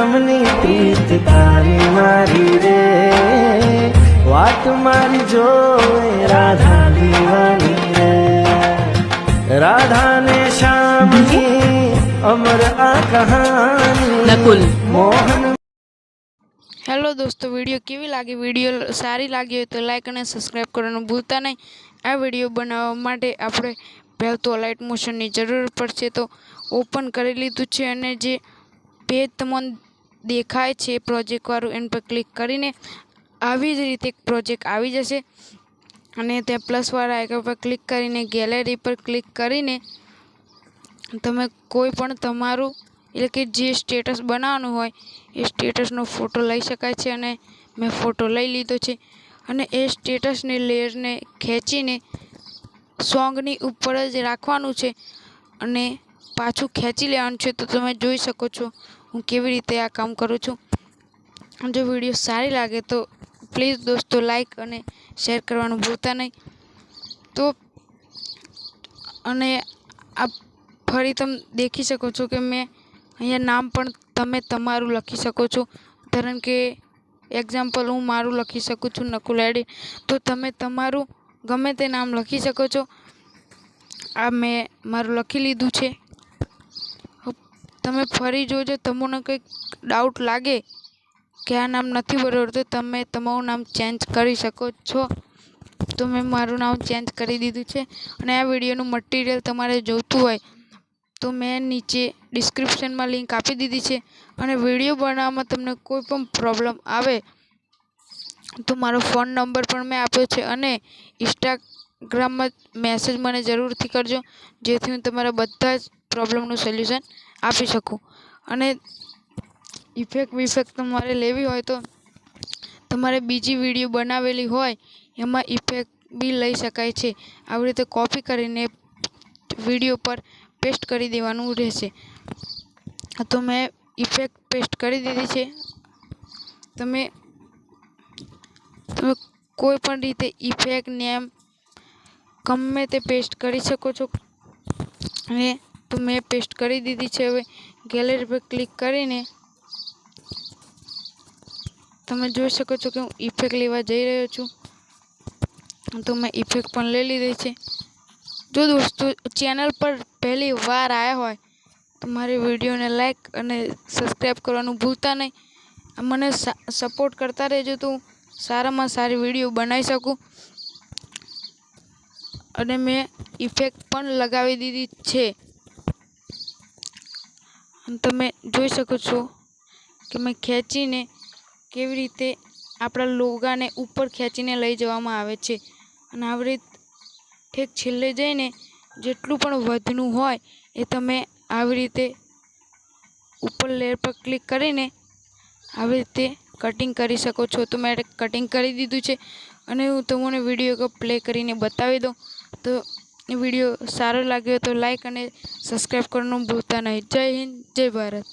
જન્મની પ્રીત તારી મારી રે. વાત મારી જોવે રાધા દીવાની રે. રાધાને શ્યામની અમર આ કહાની. નકુલ. મોહન હેલો દોસ્તો વીડિયો કેવી લાગી? વીડિયો સારી લાગી હોય તો લાઇક અને સબસ્ક્રાઈબ કરવાનું ભૂલતા નહીં. આ વીડિયો બનાવવા માટે આપણે પહેલાં તો લાઇટ મોશનની જરૂર પડશે તો ઓપન કરી લીધું છે અને જે પેજ તમને દેખાય છે પ્રોજેક્ટવાળું એના પર ક્લિક કરીને આવી જ રીતે પ્રોજેક્ટ આવી જશે. અને ત્યાં પ્લસવાળા આઇકન પર ક્લિક કરીને ગેલેરી પર ક્લિક કરીને તમે કોઈ પણ તમારું, એટલે કે જે સ્ટેટસ બનાવવાનું હોય, એ સ્ટેટસનો ફોટો લઈ શકાય છે અને મેં ફોટો લઈ લીધો છે. અને એ સ્ટેટસની લેયરને ખેંચીને સોંગની ઉપર જ રાખવાનું છે અને પાછું ખેંચી લેવાનું છે તો તમે જોઈ શકો છો. હું કેવી રીતે આ કામ કરું છું? જો વીડિયો સારી લાગે તો પ્લીઝ દોસ્તો લાઈક અને શેર કરવાનું ભૂલતા નહીં. તો અને આ ફરી તમે દેખી શકો છો કે મેં અહીંયા નામ પણ તમે તમારું લખી શકો છો. કારણ કે એક્ઝામ્પલ હું મારું લખી શકું છું નકુલાડી તો તમે તમારું ગમે તે નામ લખી શકો છો. આ મેં મારું લખી લીધું છે. તમે ફરી જોજો, તમને કંઈક ડાઉટ લાગે કે આ નામ નથી બરોબર તો તમે તમારું નામ ચેન્જ કરી શકો છો. તો મેં મારું નામ ચેન્જ કરી દીધું છે અને આ વિડીયોનું મટીરિયલ તમારે જોઈતું હોય તો મેં નીચે ડિસ્ક્રિપ્શનમાં લિંક આપી દીધી છે અને વીડિયો બનાવવામાં તમને કોઈ પણ પ્રોબ્લેમ આવે તો મારો ફોન નંબર પણ મેં આપ્યો છે અને ઇન્સ્ટાગ્રામમાં મેસેજ મને જરૂરથી કરજો, જેથી હું તમારા બધા જ પ્રોબ્લેમનું સોલ્યુશન આપી શકું. અને ઇફેક્ટ વિફેક્ટ તમારે લેવી હોય તો તમારે બીજી વીડિયો બનાવેલી હોય એમાં ઇફેક્ટ બી લઈ શકાય છે. આવી રીતે કોપી કરીને વીડિયો પર પેસ્ટ કરી દેવાનું રહેશે. તો મેં ઇફેક્ટ પેસ્ટ કરી દીધી છે. તમે તમે કોઈ પણ રીતે ઇફેક્ટ નેમ ગમે તે પેસ્ટ કરી શકો છો. અને તો મેં પેસ્ટ કરી દીધી છે હવે ગેલેરી પર ક્લિક કરીને તમે જોઈ શકો છો કે હું ઇફેક્ટ લેવા જઈ રહ્યો છું. તો મેં ઇફેક્ટ પણ લઈ લીધી છે. જો દોસ્તો ચેનલ પર પહેલી વાર આવ્યા હોય, તો મારી વિડીયોને લાઈક અને સબસ્ક્રાઈબ કરવાનું ભૂલતા નહીં. મને સપોર્ટ કરતા રહેજો તો સારામાં સારી વીડિયો બનાવી શકું. અને મેં ઇફેક્ટ પણ લગાવી દીધી છે. તમે જોઈ શકો છો કે મેં ખેંચીને કેવી રીતે આપણા લોગાને ઉપર ખેંચીને લઈ જવામાં આવે છે. અને આવી રીતે ઠેક છેલ્લે જઈને જેટલું પણ વધનું હોય એ તમે આવી રીતે ઉપર લેયર પર ક્લિક કરીને આવી રીતે કટિંગ કરી શકો છો. તો મેં કટિંગ કરી દીધું છે અને હું તમને વીડિયો પ્લે કરીને બતાવી દઉં. તો વીડિયો સારો લાગ્યો તો લાઈક અને સબસ્ક્રાઈબ કરવાનું ભૂલતા નહીં. જય હિન્દ જય ભારત.